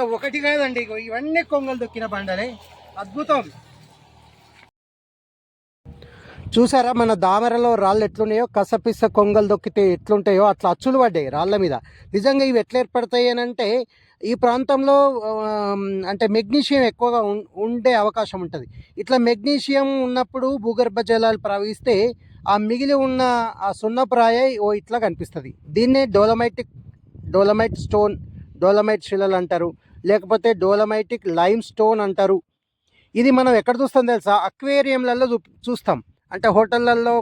ఇట్లా ఒకటి కాదండి ఇవన్నీ కొంగలు దొక్కిన బండలే. అద్భుతం. చూసారా మన దామరలో రాళ్ళు ఎట్లున్నాయో? కసపిస కొంగలు దొక్కితే ఎట్లుంటాయో? అట్లా అచ్చులు పడ్డాయి రాళ్ళ మీద. నిజంగా ఇవి ఎట్లా ఏర్పడతాయి అని అంటే ఈ ప్రాంతంలో అంటే మెగ్నీషియం ఎక్కువగా ఉం- ఉండే అవకాశం ఉంటుంది. ఇట్లా మెగ్నీషియం ఉన్నప్పుడు భూగర్భ జలాలు ప్రవహిస్తే ఆ మిగిలి ఉన్న ఆ సున్నప్రాయ ఓ ఇట్లా కనిపిస్తుంది. దీన్నే డోలమైటిక్ డోలమైట్ స్టోన్ డోలమైట్ శిలలు అంటారు. లేకపోతే డోలమైటిక్ లైమ్ స్టోన్ అంటారు. ఇది మనం ఎక్కడ చూస్తాం తెలుసా? అక్వేరియంలలో చూ చూస్తాం. అంటే హోటళ్ళల్లో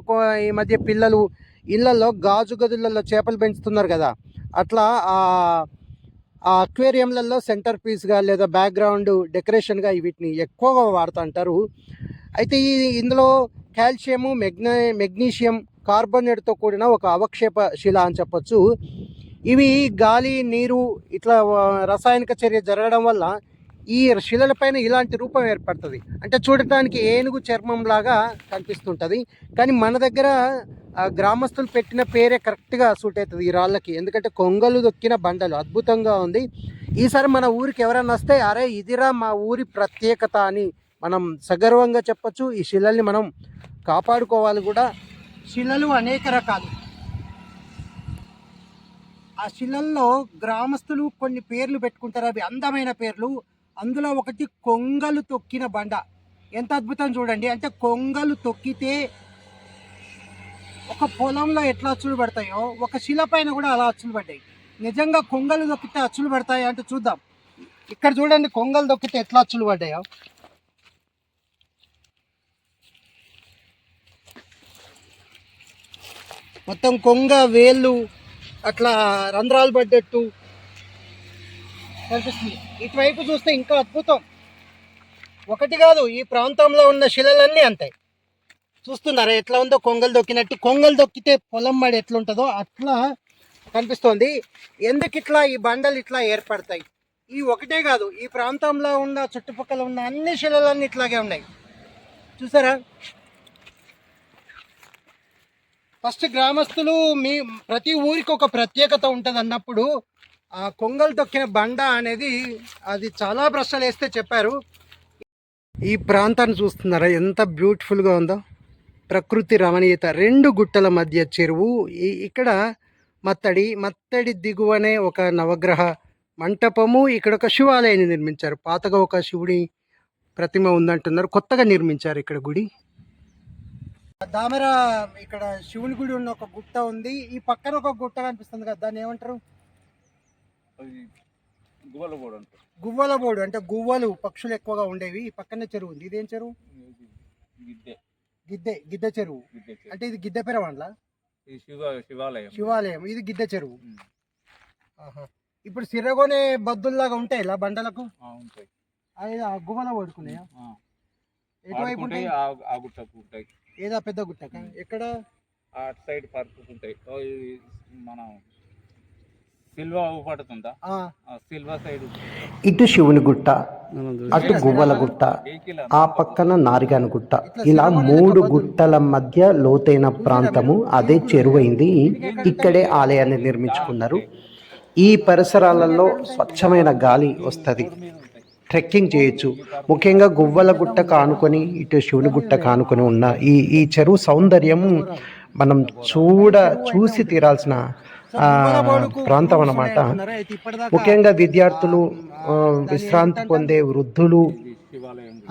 ఈ మధ్య పిల్లలు ఇళ్ళల్లో గాజు గదులలో చేపలు పెంచుతున్నారు కదా. అట్లా ఆ ఆ అక్వేరియంలలో సెంటర్ పీస్గా లేదా బ్యాక్గ్రౌండ్ డెకరేషన్గా వీటిని ఎక్కువగా వాడుతుంటారు. అయితే ఈ ఇందులో కాల్షియము మెగ్న మెగ్నీషియం కార్బోనేట్తో కూడిన ఒక అవక్షేప శిల అని చెప్పొచ్చు. ఇవి గాలి నీరు ఇట్లా రసాయనిక చర్య జరగడం వల్ల ఈ శిలలపైన ఇలాంటి రూపం ఏర్పడుతుంది. అంటే చూడటానికి ఏనుగు చర్మం లాగా కనిపిస్తుంటుంది. కానీ మన దగ్గర గ్రామస్తులు పెట్టిన పేరే కరెక్ట్గా సూట్ అవుతుంది ఈ రాళ్ళకి. ఎందుకంటే కొంగలు దొక్కిన బండలు అద్భుతంగా ఉంది. ఈసారి మన ఊరికి ఎవరైనా వస్తే అరే ఇదిరా మా ఊరి ప్రత్యేకత అని మనం సగర్వంగా చెప్పచ్చు. ఈ శిలల్ని మనం కాపాడుకోవాలి కూడా. శిలలు అనేక రకాలు. ఆ శిలల్లో గ్రామస్తులు కొన్ని పేర్లు పెట్టుకుంటారు. అవి అందమైన పేర్లు. అందులో ఒకటి కొంగలు తొక్కిన బండ. ఎంత అద్భుతం చూడండి. అంటే కొంగలు తొక్కితే ఒక పొలంలో ఎట్లా అచ్చులు పడతాయో ఒక శిల పైన కూడా అలా అచ్చులు పడ్డాయి. నిజంగా కొంగలు దొక్కితే అచ్చులు పడతాయి అంటే చూద్దాం. ఇక్కడ చూడండి కొంగలు దొక్కితే ఎట్లా అచ్చులు పడ్డాయో. మొత్తం కొంగ వేళ్ళు అట్లా రంధ్రాలు పడ్డట్టు కనిపిస్తుంది. ఇటువైపు చూస్తే ఇంకా అద్భుతం. ఒకటి కాదు ఈ ప్రాంతంలో ఉన్న శిలలన్నీ అంతాయి చూస్తున్నారా ఎట్లా ఉందో? కొంగలు దొక్కినట్టు. కొంగలు దొక్కితే పొలం మడి ఎట్లుంటుందో అట్లా కనిపిస్తోంది. ఎందుకు ఇట్లా ఈ బండలు ఇట్లా ఏర్పడతాయి? ఈ ఒకటే కాదు ఈ ప్రాంతంలో ఉన్న చుట్టుపక్కల ఉన్న అన్ని శిలలన్నీ ఇట్లాగే ఉన్నాయి. చూసారా? ఫస్ట్ గ్రామస్తులు మీ ప్రతి ఊరికి ఒక ప్రత్యేకత ఉంటుంది అన్నప్పుడు ఆ కొంగలు తొక్కిన బండ అనేది అది చాలా ప్రశ్నలు వేస్తే చెప్పారు. ఈ ప్రాంతాన్ని చూస్తున్నారా? ఎంత బ్యూటిఫుల్గా ఉందో. ప్రకృతి రమణీయత. రెండు గుట్టల మధ్య చెరువు. ఇక్కడ మత్తడి మత్తడి దిగువనే ఒక నవగ్రహ మంటపము. ఇక్కడ ఒక శివాలయాన్ని నిర్మించారు. పాతగా ఒక శివుడి ప్రతిమ ఉందంటున్నారు. కొత్తగా నిర్మించారు ఇక్కడ గుడి. దామెర ఇక్కడ శివుని గుడి ఉన్న ఒక గుట్ట ఉంది. ఈ పక్కన ఒక గుట్ట కనిపిస్తుంది కదా దాన్ని ఏమంటారు? గువ్వల బోడు అంటే గువ్వలు పక్షులు ఎక్కువగా ఉండేవి. ఈ పక్కనే చెరువు ఉంది. ఇదేం చెరువు? గిద్దె. గిద్దె చెరువు. గిద్దె చెరువు. అంటే ఇది గిద్దె పెరవండ్ల శివాలయం. శివాలయం. ఇది గిద్దె చెరువు. ఇప్పుడు సిరగొనే బద్దుల్లాగా ఉంటాయి ఇలా బండలకు? గువ్వల పడుకున్నాయా. ఎటువైపు ఉంటాయి. ఏదా పెద్ద గుట్టక ఎక్కడ? అటు సైడ్ పార్కు ఉంటాయి మన సిల్వ పడుతుందా ఆ, ఆ సిల్వ సైడ్ ఇటు శివుని గుట్ట అటు గువ్వల గుట్ట ఆ పక్కన నారిగాన గుట్ట. ఇలా మూడు గుట్టల మధ్య లోతైన ప్రాంతము అదే చెరువైంది ఇక్కడే ఆలయాన్ని నిర్మించుకున్నారు. ఈ పరిసరాలలో స్వచ్ఛమైన గాలి వస్తుంది. ట్రెక్కింగ్ చేయొచ్చు. ముఖ్యంగా గువ్వల గుట్ట కానుకొని ఇటు శివుని గుట్ట కానుకొని ఉన్న ఈ ఈ చెరువు సౌందర్యం మనం చూడ చూసి తీరాల్సిన ప్రాంతం అన్నమాట. ముఖ్యంగా విద్యార్థులు విశ్రాంతి పొందే వృద్ధులు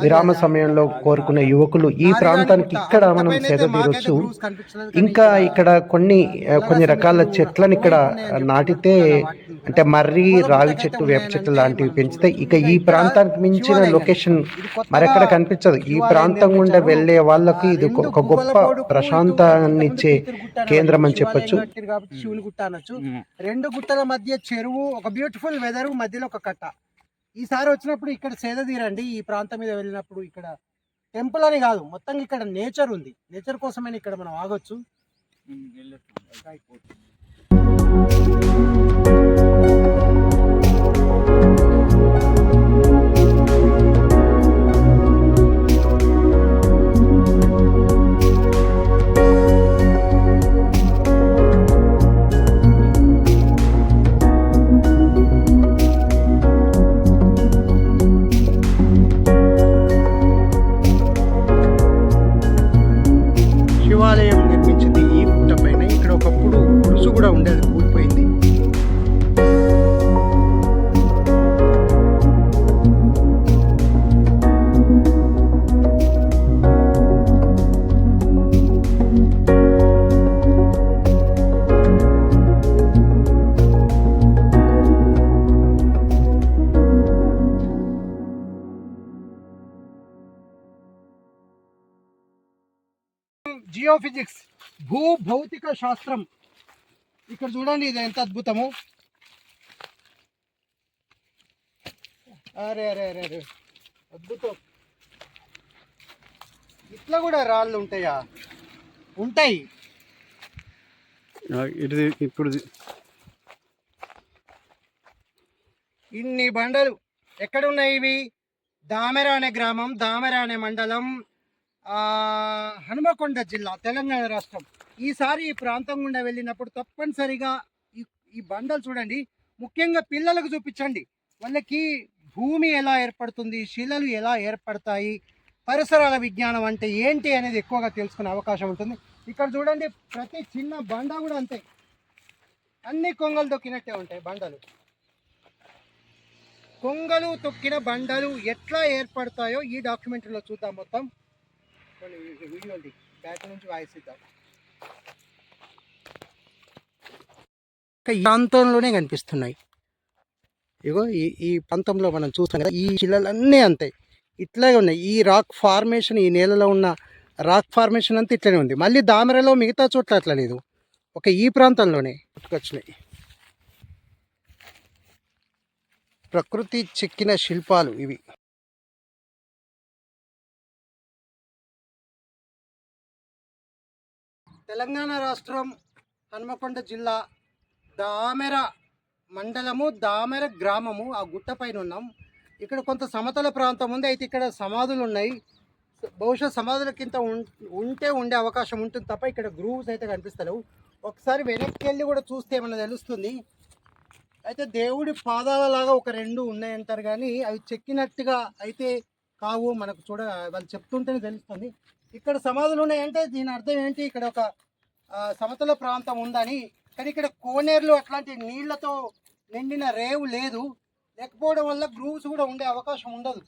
విరామ సమయంలో కోరుకునే యువకులు ఈ ప్రాంతానికి ఇక్కడ మనం సేద తీరొచ్చు. ఇంకా ఇక్కడ కొన్ని కొన్ని రకాల చెట్లను ఇక్కడ నాటితే అంటే మర్రి రావి చెట్టు వేప చెట్టు లాంటివి పెంచితే ఇక ఈ ప్రాంతానికి మించిన లొకేషన్ మరెక్కడ కనిపించదు. ఈ ప్రాంతం గుండా వెళ్ళే వాళ్ళకి ఇది ఒక- గొప్ప ప్రశాంతాన్ని ఇచ్చే కేంద్రం అని చెప్పొచ్చు. కాబట్టి శివుని గుట్ట అనొచ్చు. రెండు గుట్టల మధ్య చెరువు ఒక బ్యూటిఫుల్ వెదర్ మధ్యలో ఒక కట్ట. ఈసారి వచ్చినప్పుడు ఇక్కడ సేద తీరండి. ఈ ప్రాంతం మీద వెళ్ళినప్పుడు ఇక్కడ టెంపుల్ అని కాదు మొత్తం ఇక్కడ నేచర్ ఉంది. నేచర్ కోసమైనా ఇక్కడ మనం ఆగొచ్చు. దేవాలయం నిర్మించింది ఈ గుట్ట పైన. ఇక్కడ ఒకప్పుడు గుడుసు కూడా ఉండేది. జియోఫిజిక్స్ భూ భౌతిక శాస్త్రం ఇక్కడ చూడండి ఇది ఎంత అద్భుతము. అరే అరే అరే అరే. అద్భుతం. ఇట్లా కూడా రాళ్ళు ఉంటాయా? ఉంటాయి. ఇది ఇప్పుడు ఇన్ని బండలు ఎక్కడ ఉన్నాయి ఇవి? దామెర అనే గ్రామం దామెర అనే మండలం. హనుమకొండ జిల్లా తెలంగాణ రాష్ట్రం. ఈసారి ఈ ప్రాంతం గుండా వెళ్ళినప్పుడు తప్పనిసరిగా ఈ ఈ బండలు చూడండి. ముఖ్యంగా పిల్లలకు చూపించండి. వాళ్ళకి భూమి ఎలా ఏర్పడుతుంది శిలలు ఎలా ఏర్పడతాయి పరిసరాల విజ్ఞానం అంటే ఏంటి అనేది ఎక్కువగా తెలుసుకునే అవకాశం ఉంటుంది. ఇక్కడ చూడండి ప్రతి చిన్న బండ కూడా అంతే. అన్ని కొంగలు తొక్కినట్టే ఉంటాయి బండలు. కొంగలు తొక్కిన బండలు ఎట్లా ఏర్పడతాయో ఈ డాక్యుమెంటరీలో చూద్దాం మొత్తం. కొన్ని వీడియోలు బ్యాక్ నుంచి వాయిస్ ఇద్దాం. ఈ ప్రాంతంలోనే కనిపిస్తున్నాయి. ఇగో ఈ ఈ ప్రాంతంలో మనం చూస్తాం కదా ఈ శిలలన్నీ అంతే. ఇట్లాగే ఉన్నాయి. ఈ రాక్ ఫార్మేషన్ ఈ నేలలో ఉన్న రాక్ ఫార్మేషన్ అంతా ఇట్లనే ఉంది. మళ్ళీ దామెరలో మిగతా చోట్ల అట్లా లేదు. ఒక ఈ ప్రాంతంలోనే పుట్టుకొచ్చినాయి ప్రకృతి చెక్కిన శిల్పాలు ఇవి. తెలంగాణ రాష్ట్రం హనుమకొండ జిల్లా దామెర మండలము దామెర గ్రామము. ఆ గుట్ట పైన ఉన్నాం. ఇక్కడ కొంత సమతల ప్రాంతం ఉంది. అయితే ఇక్కడ సమాధులు ఉన్నాయి. బహుశా సమాధుల కింద ఉం- ఉంటే ఉండే అవకాశం ఉంటుంది తప్ప ఇక్కడ గ్రూవ్స్ అయితే కనిపిస్తలేవు. ఒకసారి వెనక్కి వెళ్ళి కూడా చూస్తే ఏమైనా తెలుస్తుంది? అయితే దేవుడి పాదాల లాగా ఒక రెండు ఉన్నాయంటారు కానీ అవి చెక్కినట్టుగా అయితే కావు. మనకు చూడ వాళ్ళు చెప్తుంటేనే తెలుస్తుంది. ఇక్కడ సమాధులు ఉన్నాయంటే దీని అర్థం ఏంటి? ఇక్కడ ఒక సమతల ప్రాంతం ఉందని. కానీ ఇక్కడ కోనేరులు అట్లాంటి నీళ్ళతో నిండిన రేవు లేదు. లేకపోవడం వల్ల గ్రూవ్స్ కూడా ఉండే అవకాశం ఉండదు.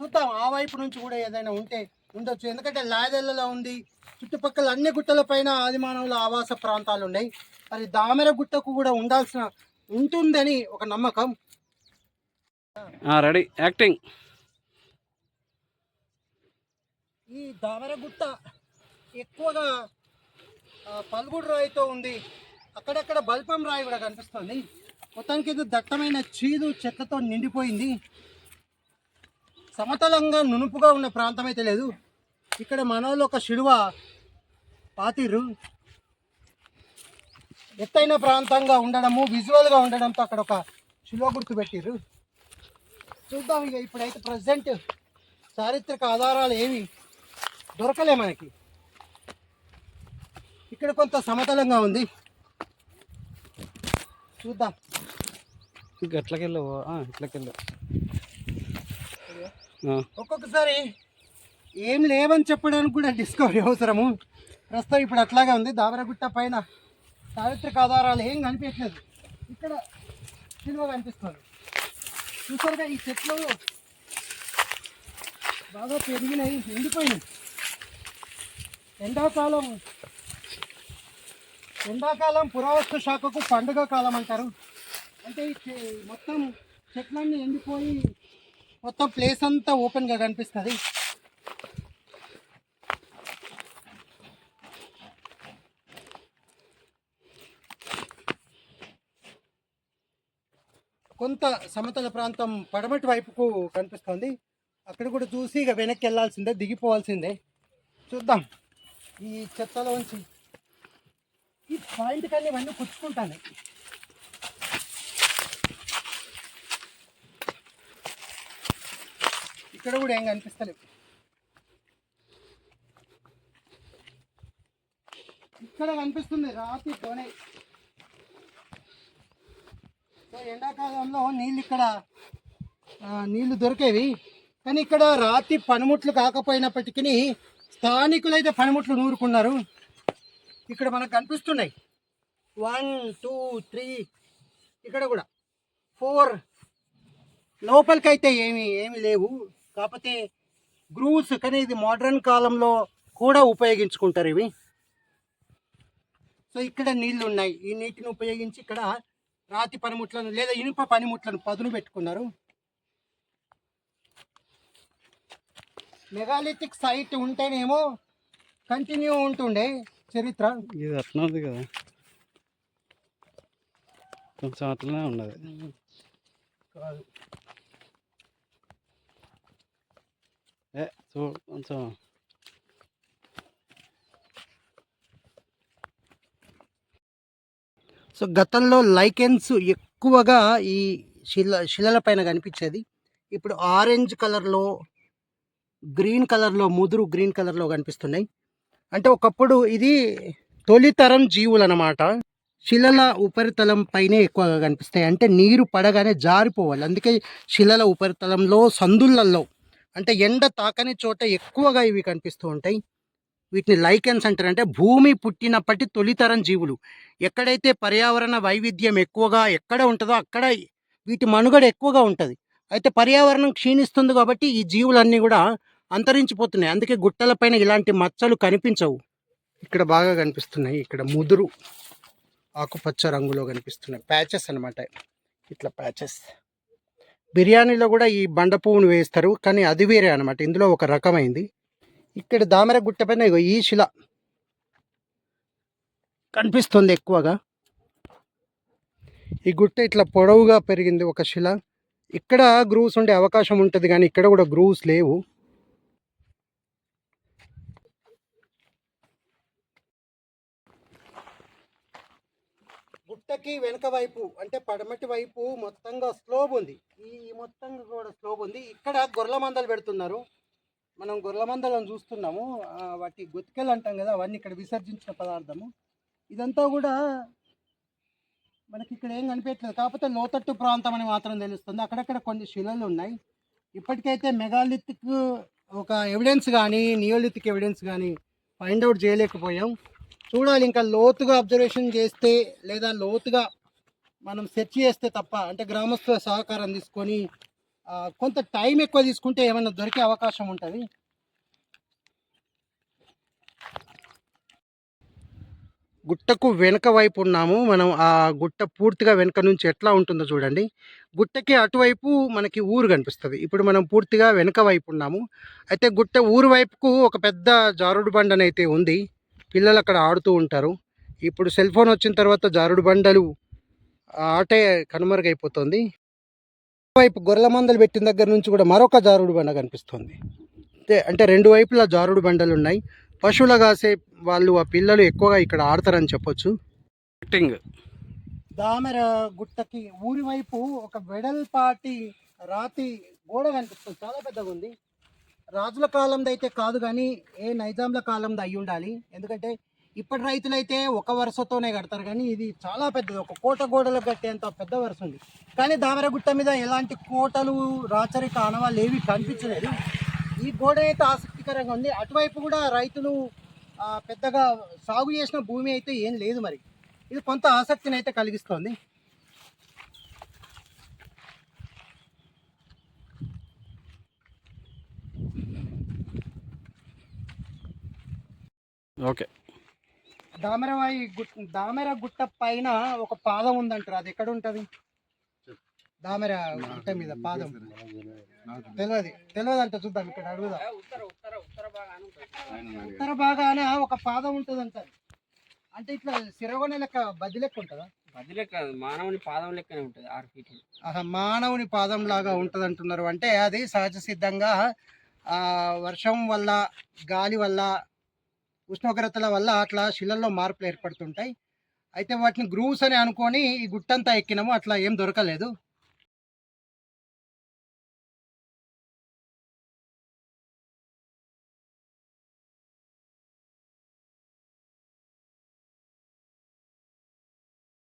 చూద్దాం ఆ వైపు నుంచి కూడా ఏదైనా ఉంటే ఉండొచ్చు. ఎందుకంటే లాదెల్లలో ఉంది. చుట్టుపక్కల అన్ని గుట్టల పైన ఆదిమానవుల ఆవాస ప్రాంతాలు ఉన్నాయి. మరి దామెర గుట్టకు కూడా ఉండాల్సిన ఉంటుందని ఒక నమ్మకం. రెడీ. యాక్టింగ్. ఈ దామెర గుట్ట ఎక్కువగా పల్గుడు రాయితో ఉంది. అక్కడక్కడ బల్పం రాయి కూడా కనిపిస్తుంది. మొత్తానికి ఇది దట్టమైన చీదు చెట్లతో నిండిపోయింది. సమతలంగా నునుపుగా ఉన్న ప్రాంతం అయితే లేదు. ఇక్కడ మనోళ్ళు ఒక శిడువ పాతిర్రు. ఎత్తైన ప్రాంతంగా ఉండడము విజువల్గా ఉండడంతో అక్కడ ఒక శిలువ గుర్తు పెట్టిర్రు. చూద్దాం ఇక ఇప్పుడైతే ప్రజెంట్ చారిత్రక ఆధారాలు ఏవి దొరకలే మనకి. ఇక్కడ కొంత సమతలంగా ఉంది. చూద్దాం. ఎట్లకెళ్ళవు? ఇట్లకెళ్ళవు ఒక్కొక్కసారి ఏం లేవని చెప్పడానికి కూడా డిస్కవరీ అవసరము. ప్రస్తుతం ఇప్పుడు అట్లాగే ఉంది. దాబరగుట్ట పైన చారిత్రక ఆధారాలు ఏం కనిపించలేదు ఇక్కడ సినిమా కనిపిస్తుంది. చూసారుగా ఈ చెట్లు బాగా పెరిగినాయి ఎండిపోయినాయి. ఎండాకాలం ఎండాకాలం పురావస్తు శాఖకు పండుగ కాలం అంటారు. అంటే చె- మొత్తం చెట్లన్నీ ఎండిపోయి మొత్తం ప్లేస్ అంతా ఓపెన్గా కనిపిస్తుంది. కొంత సమతల ప్రాంతం పడమటి వైపుకు కనిపిస్తుంది. అక్కడ కూడా చూసి ఇక వెనక్కి వెళ్ళాల్సిందే దిగిపోవాల్సిందే. చూద్దాం. ఈ చెత్తలోంచి ఈ పాయింట్ కానీ ఇవన్నీ పుచ్చుకుంటాను ఇక్కడ కూడా ఏం కనిపిస్తలేవు ఇక్కడ కనిపిస్తుంది రాతి తోనే సో ఎండాకాలంలో నీళ్ళు ఇక్కడ ఆ, నీళ్ళు దొరికేవి. కానీ ఇక్కడ రాతి పనిముట్లు కాకపోయినప్పటికీ స్థానికులైతే పనిముట్లు నూరుకున్నారు. ఇక్కడ మనకు కనిపిస్తున్నాయి. వన్ టూ త్రీ ఇక్కడ కూడా. ఫోర్ లోపలికైతే ఏమి ఏమి లేవు. కాకపోతే గ్రూవ్స్ కానీ ఇది మోడర్న్ కాలంలో కూడా ఉపయోగించుకుంటారు ఇవి. సో ఇక్కడ నీళ్ళు ఉన్నాయి. ఈ నీటిని ఉపయోగించి ఇక్కడ రాతి పనిముట్లను లేదా ఇనుప పనిముట్లను పదును పెట్టుకున్నారు. మెగాలిథిక్ సైట్ ఉంటేనేమో కంటిన్యూ ఉంటుండే. చరిత్ర? ఇది అట్లా ఉంది కదా. కొంచెం అట్లనే ఉన్నది. కాదు. ఏ చూ కొంచెం. సో గతంలో లైకెన్స్ ఎక్కువగా ఈ శిల శిలల పైన కనిపించేది. ఇప్పుడు ఆరెంజ్ కలర్లో గ్రీన్ కలర్లో ముదురు గ్రీన్ కలర్లో కనిపిస్తున్నాయి. అంటే ఒకప్పుడు ఇది తొలితరం జీవులు అన్నమాట శిలల ఉపరితలం పైనే ఎక్కువగా కనిపిస్తాయి. అంటే నీరు పడగానే జారిపోవాలి. అందుకే శిలల ఉపరితలంలో సందులల్లో అంటే ఎండ తాకని చోట ఎక్కువగా ఇవి కనిపిస్తూ ఉంటాయి. వీటిని లైకెన్స్ అంటారు. అంటే భూమి పుట్టినప్పటి తొలితరం జీవులు. ఎక్కడైతే పర్యావరణ వైవిధ్యం ఎక్కువగా ఎక్కడ ఉంటుందో అక్కడ వీటి మనుగడ ఎక్కువగా ఉంటుంది. అయితే పర్యావరణం క్షీణిస్తుంది కాబట్టి ఈ జీవులన్నీ కూడా అంతరించిపోతున్నాయి. అందుకే గుట్టలపైన ఇలాంటి మచ్చలు కనిపించవు. ఇక్కడ బాగా కనిపిస్తున్నాయి. ఇక్కడ ముదురు ఆకుపచ్చ రంగులో కనిపిస్తున్నాయి. ప్యాచెస్ అనమాట ఇట్లా ప్యాచెస్. బిర్యానీలో కూడా ఈ బండ పువ్వును వేస్తారు. కానీ అది వేరే అనమాట ఇందులో ఒక రకమైంది. ఇక్కడ దామెర గుట్ట పైన ఈ శిల కనిపిస్తుంది ఎక్కువగా. ఈ గుట్ట ఇట్లా పొడవుగా పెరిగింది ఒక శిల. ఇక్కడ గ్రూవ్స్ ఉండే అవకాశం ఉంటుంది. కానీ ఇక్కడ కూడా గ్రూవ్స్ లేవు. గుట్టకి వెనక వైపు అంటే పడమటి వైపు మొత్తంగా స్లోబ్ ఉంది. ఈ మొత్తంగా కూడా స్లోబ్ ఉంది. ఇక్కడ గొర్రెల మందలు పెడుతున్నారు. మనం గొర్రెల మందలను చూస్తున్నాము. వాటి గుతికెలు అంటాం కదా అవన్నీ ఇక్కడ విసర్జించిన పదార్థము. ఇదంతా కూడా మనకి ఇక్కడ ఏం కనిపించలేదు కాకపోతే లోతట్టు ప్రాంతం అని మాత్రం తెలుస్తుంది. అక్కడక్కడ కొన్ని శిలలు ఉన్నాయి. ఇప్పటికైతే మెగాలిథిక్ ఒక ఎవిడెన్స్ కానీ నియోలిథిక్ ఎవిడెన్స్ కానీ ఫైండ్ అవుట్ చేయలేకపోయాం. చూడాలి ఇంకా లోతుగా అబ్జర్వేషన్ చేస్తే లేదా లోతుగా మనం సెర్చ్ చేస్తే తప్ప అంటే గ్రామస్తుల సహకారం తీసుకొని కొంత టైం ఎక్కువ తీసుకుంటే ఏమైనా దొరికే అవకాశం ఉంటుంది? గుట్టకు వెనక వైపు ఉన్నాము. మనం ఆ గుట్ట పూర్తిగా వెనక నుంచి ఎట్లా ఉంటుందో చూడండి. గుట్టకి అటువైపు మనకి ఊరు కనిపిస్తుంది. ఇప్పుడు మనం పూర్తిగా వెనక వైపు ఉన్నాము. అయితే గుట్ట ఊరు వైపుకు ఒక పెద్ద జారుడు బండనైతే ఉంది. పిల్లలు అక్కడ ఆడుతూ ఉంటారు. ఇప్పుడు సెల్ ఫోన్ వచ్చిన తర్వాత జారుడు బండలు ఆ ఆటే కనుమరుగైపోతుంది. వైపు గొర్రెల మందలు పెట్టిన దగ్గర నుంచి కూడా మరొక జారుడు బండ కనిపిస్తుంది. అంటే అంటే రెండు వైపులా జారుడు బండలు ఉన్నాయి పశువుల కాసే వాళ్ళు ఆ పిల్లలు ఎక్కువగా ఇక్కడ ఆడతారని చెప్పొచ్చు. దామెర గుట్టకి ఊరి వైపు ఒక వెడల్పాటి రాతి గోడ కనిపిస్తుంది. చాలా పెద్దగా ఉంది రాజుల కాలంది అయితే కాదు కానీ ఏ నైజాంల కాలంది అయి ఉండాలి. ఎందుకంటే ఇప్పటి రైతులైతే ఒక వరుసతోనే కడతారు కానీ ఇది చాలా పెద్దది. ఒక కోట గోడలు కట్టేంత పెద్ద వరుస ఉంది. కానీ దామరగుట్ట మీద ఎలాంటి కోటలు రాచరిక ఆనవాళ్ళు ఏవి కనిపించలేదు. ఈ గోడ అయితే ఆసక్తికరంగా ఉంది. అటువైపు కూడా రైతులు పెద్దగా సాగు చేసిన భూమి అయితే ఏం లేదు మరి. ఇది కొంత ఆసక్తిని అయితే కలిగిస్తోంది. ఓకే. దామెరవాయి గుట్ దామెర గుట్ట పైన ఒక పాదం ఉందంటారు. అది ఎక్కడ ఉంటది? దామెర గుట్ట మీద పాదం. తెలియదు తెలియదు అంట చూద్దాం ఇక్కడ అడుగుదాం. ఉత్తర భాగాన ఒక పాదం ఉంటుంది అంటారు అంటే ఇట్లా సిరగొనే లెక్క బది లెక్క ఉంటుందా? అది లెక్క మానవుని పాదం లెక్కనే ఉంటుంది ఆరు ఫీట్ ఆహా, మానవుని పాదం లాగా ఉంటుంది అంటున్నారు అంటే అది సహజ సిద్ధంగా ఆ, వర్షం వల్ల గాలి వల్ల ఉష్ణోగ్రతల వల్ల అట్లా శిలల్లో మార్పులు ఏర్పడుతుంటాయి. అయితే వాటిని గ్రూవ్స్ అని అనుకొని ఈ గుట్టంతా ఎక్కినాము అట్లా ఏం దొరకలేదు.